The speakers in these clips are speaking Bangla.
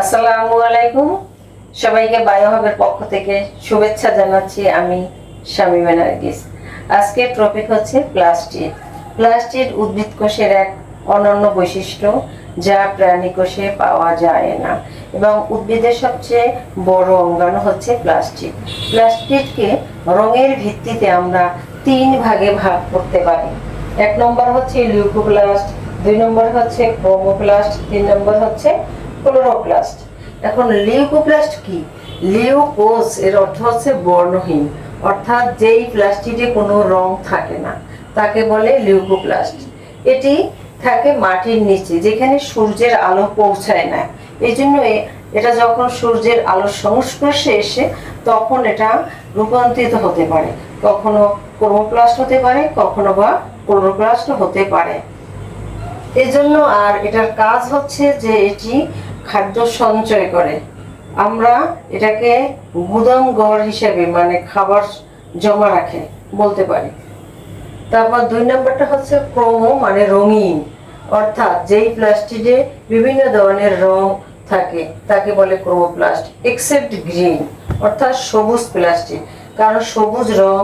আসসালামু আলাইকুম। সবাইকে বায়োহাবের পক্ষ থেকে শুভেচ্ছা জানাচ্ছি আমি শামীমা নার্গিস আজকের টপিক হচ্ছে প্লাস্টিক প্লাস্টিক উদ্ভিদ কোষের এক অনন্য বৈশিষ্ট্য যা প্রাণী কোষে পাওয়া যায় না এবং উদ্ভিদের সবচেয়ে বড় অঙ্গাণু হচ্ছে প্লাস্টিক প্লাস্টিককে রঙের ভিত্তিতে আমরা তিন ভাগে ভাগ করতে পারি। এক নম্বর হচ্ছে লিউকোপ্লাস্ট দুই নম্বর হচ্ছে ক্রোমোপ্লাস্ট তিন নম্বর হচ্ছে ক্লোরোপ্লাস্ট এখন লিউকোপ্লাস্ট কি? লিউকোস এর অর্থ হচ্ছে বর্ণহীন। অর্থাৎ যেই প্লাস্টিকে কোনো রং থাকে না, তাকে বলে লিউকোপ্লাস্ট এটি থাকে মাটির নিচে, যেখানে সূর্যের আলো পৌঁছায় না। এই জন্য এটা যখন সূর্যের আলোর সংস্পর্শে এসে, তখন এটা রূপান্তরিত হতে পারে। কখনো ক্রোমোপ্লাস্ট হতে পারে, কখনো বা ক্লোরোপ্লাস্ট হতে পারে। এজন্য আর এটার কাজ হচ্ছে যে এটি খাদ্য সঞ্চয় করে। আমরা এটাকে গুদাম ঘর হিসেবে মানে খাবার জমা রাখে বলতে পারি। তারপর দুই নম্বরটা হচ্ছে ক্রোমো মানে রঙিন। অর্থাৎ যেই প্লাস্টিকে বিভিন্ন ধরনের রং থাকে, তাকে বলে ক্রোমোপ্লাস্ট এক্সেপ্ট গ্রিন অর্থাৎ সবুজ প্লাস্টিক কারণ সবুজ রং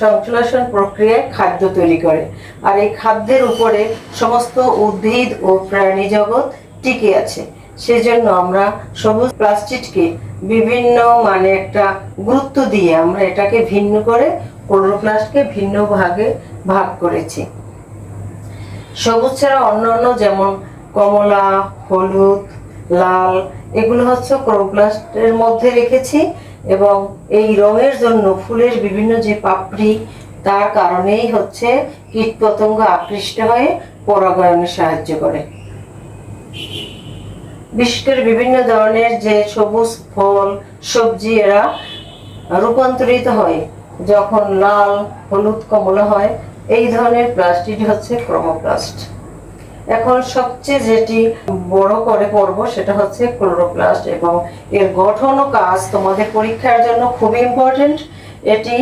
সংশ্লেষণ প্রক্রিয়ায় খাদ্য তৈরি করে। আর এই খাদ্যের উপরে সমস্ত উদ্ভিদ ও প্রাণী জগৎ টিকে আছে। সেজন্য আমরা সবুজ প্লাস্টিককে বিভিন্ন মানে একটা গুরুত্ব দিয়ে আমরা এটাকে ভিন্ন করে ক্লোরোপ্লাস্টকে ভিন্ন ভাগে ভাগ করেছি। সবুজ ছাড়া অন্য অন্য যেমন কমলা, হলুদ, লাল, এগুলো হচ্ছে ক্লোরোপ্লাস্টের মধ্যে রেখেছি এবং এই রঙের জন্য ফুলের বিভিন্ন যে পাপড়ি, তার কারণেই হচ্ছে কীটপতঙ্গ আকৃষ্ট হয়ে পরাগায়নে সাহায্য করে। বিশেষ করে বিভিন্ন ধরনের যে সবুজ ফল, সবজি এরা রূপান্তরিত হয়। যখন লাল, হলুদ, কমলা হয়, এই ধরনের প্লাস্টিক হচ্ছে ক্রোমোপ্লাস্ট। এখন সবচেয়ে যেটি বড় করে পড়ব সেটা হচ্ছে ক্লোরোপ্লাস্ট এবং এর গঠন ও কাজ তোমাদের পরীক্ষার জন্য খুবই ইম্পর্টেন্ট এটি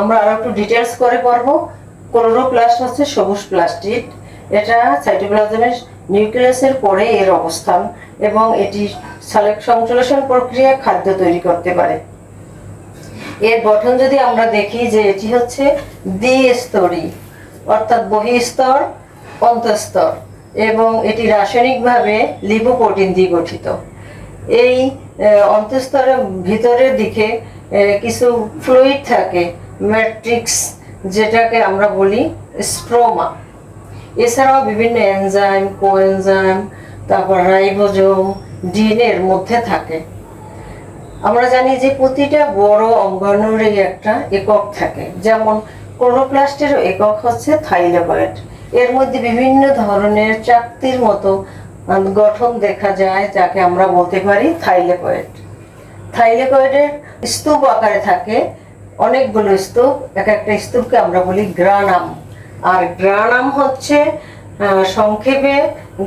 আমরা আরও একটু ডিটেলস করে পড়ব। ক্লোরোপ্লাস্ট হচ্ছে সবুজ প্লাস্টিক এটা সাইটোপ্লাজমের নিউক্লিয়াসের পরে এর অবস্থান এবং এটি সংশ্লেষণ প্রক্রিয়ায় খাদ্য তৈরি করতে পারে। এর গঠন যদি আমরা দেখি যে এটি হচ্ছে দ্বিস্তরী, অর্থাৎ বহিস্তর, অন্তঃস্তর, এবং এটি রাসায়নিকভাবে লিপোপ্রোটিন দিয়ে গঠিত। এই অন্তঃস্তরের ভিতরের দিকে কিছু ফ্লুইড থাকে ম্যাট্রিক্স যেটাকে আমরা বলি স্ট্রোমা এছাড়াও বিভিন্ন এনজাইম কোএনজাইম তারপর রাইবোজোম ডিএনএ এর মধ্যে থাকে। আমরা জানি যে প্রতিটা বড় অঙ্গাণুরই একটা একক থাকে। যেমন ক্লোরোপ্লাস্টের একক হচ্ছে থাইলেকয়েড এর মধ্যে বিভিন্ন ধরনের চাকতির মতো গঠন দেখা যায়, যাকে আমরা বলতে পারি থাইলেকয়েড থাইলেকয়েডের স্তূপ আকারে থাকে অনেকগুলো স্তূপ। এক একটা স্তূপকে আমরা বলি গ্রানাম। আর গ্রানাম হচ্ছে সংক্ষেপে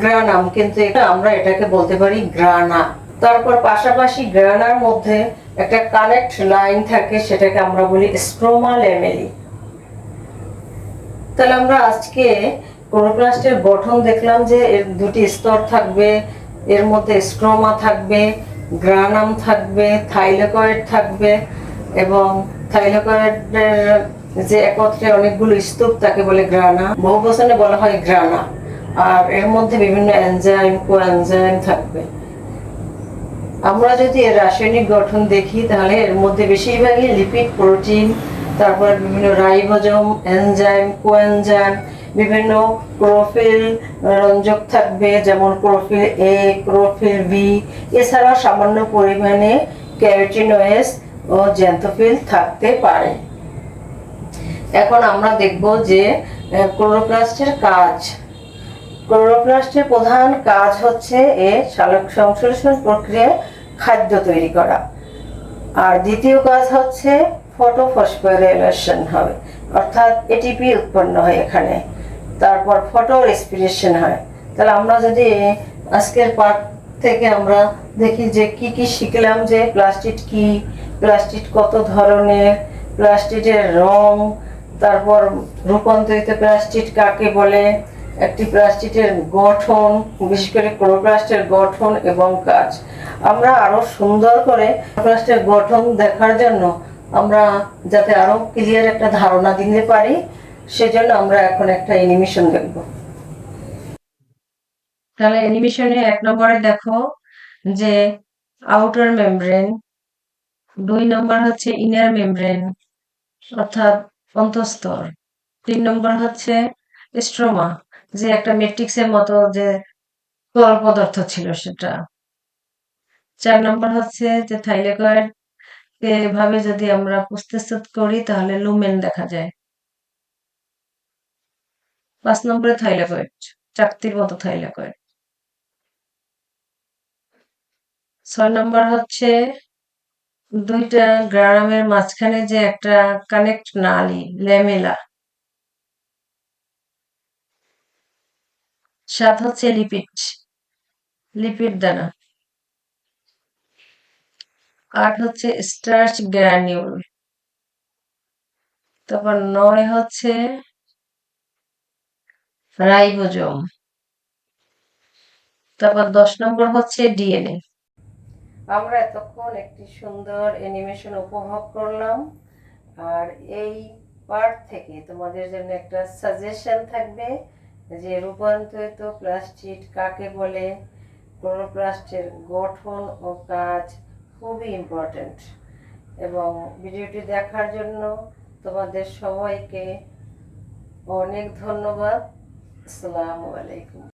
গ্রানাম, কিন্তু এটা আমরা এটাকে বলতে পারি গ্রানা। তারপর পাশাপাশি গ্রানার মধ্যে একটা কানেক্ট লাইন থাকে, সেটাকে আমরা বলি স্ট্রোমা ল্যামেলি তাহলে আমরা আজকে ক্লোরোপ্লাস্টের গঠন দেখলাম যে এর দুটি স্তর থাকবে, এর মধ্যে স্ট্রোমা থাকবে, গ্রানাম থাকবে, থাইলেকয়েড থাকবে এবং থাইলেকয়েডের যে একত্রে অনেকগুলো স্তূপ তাকে বলে গ্রানা বহু বচনে বলা হয় গ্রানা আর এর মধ্যে বিভিন্ন এনজাইম কোএনজাইম থাকবে। আমরা যদি এর রাসায়নিক গঠন দেখি, তাহলে এর মধ্যে বেশিরভাগই লিপিড প্রোটিন তারপর বিভিন্ন রাইবোজোম এনজাইম কোএনজাইম বিভিন্ন ক্লোরোফিল রঞ্জক থাকবে, যেমন ক্লোরোফিল এ ক্লোরোফিল বি এছাড়াও সামান্য পরিমাণে ক্যারোটিনয়েস ও জ্যান্থোফিল থাকতে পারে। এখন আমরা দেখব যে ক্লোরোপ্লাস্টের কাজ। ক্লোরোপ্লাস্টের প্রধান কাজ হচ্ছে এ সালোক সংশ্লেষণ প্রক্রিয়ায় খাদ্য তৈরি করা। আর দ্বিতীয় কাজ হচ্ছে ফটোফসফোরাইলেশন হবে। অর্থাৎ এটিপি উৎপন্ন হয় এখানে। তারপর ফটো রেসপিরেশন হয়। তাহলে আমরা যদি আজকের পাঠ থেকে আমরা দেখি যে কি কি শিখলাম যে প্লাস্টিক কি প্লাস্টিক কত ধরনের প্লাস্টিকের রং তারপর রূপান্তরিত প্লাস্টিক কাকে বলে? একটি প্লাস্টিকের গঠন, বিশেষ করে ক্লোরোপ্লাস্টের গঠন এবং কাজ। আমরা আরও সুন্দর করে ক্লোরোপ্লাস্টের গঠন দেখার জন্য আমরা যাতে আরও ক্লিয়ার একটা ধারণা দিতে পারি, সেজন্য আমরা এখন একটা অ্যানিমেশন দেখব। তাহলে অ্যানিমেশনে এক নম্বরে দেখো যে আউটার মেমব্রেন দুই নম্বর হচ্ছে ইনার মেমব্রেন অর্থাৎ অন্তঃস্তর তিন নম্বর হচ্ছে স্ট্রোমা, যে একটা ম্যাট্রিক্সের মতো যে তরল পদার্থ ছিল সেটা। চার নম্বর হচ্ছে যে থাইলেকয়েড এভাবে যদি আমরা প্রস্তুত করি, তাহলে লুমেন দেখা যায়। পাঁচ নম্বরে থাইলেকয়েড, চাকতির মতো থাইলেকয়েড। ছয় নম্বর হচ্ছে দুইটা গ্রামের মাঝখানে যে একটা কানেক্ট নালি, ল্যামেলা। সাত হচ্ছে লিপিড লিপিড দানা। আট হচ্ছে স্টার্চ গ্র্যানিউল তারপর নয় হচ্ছে রাইবোজোম। তারপর দশ নম্বর হচ্ছে ডিএনএ আমরা এতক্ষণ একটি সুন্দর অ্যানিমেশন উপভোগ করলাম। আর এই পার্ট থেকে তোমাদের জন্য একটা সাজেশন থাকবে যে রূপান্তরিত প্লাস্টিক কাকে বলে? ক্লোরোপ্লাস্টের গঠন ও কাজ খুবই ইম্পর্ট্যান্ট এবং ভিডিওটি দেখার জন্য তোমাদের সবাইকে অনেক ধন্যবাদ। আসসালামু আলাইকুম।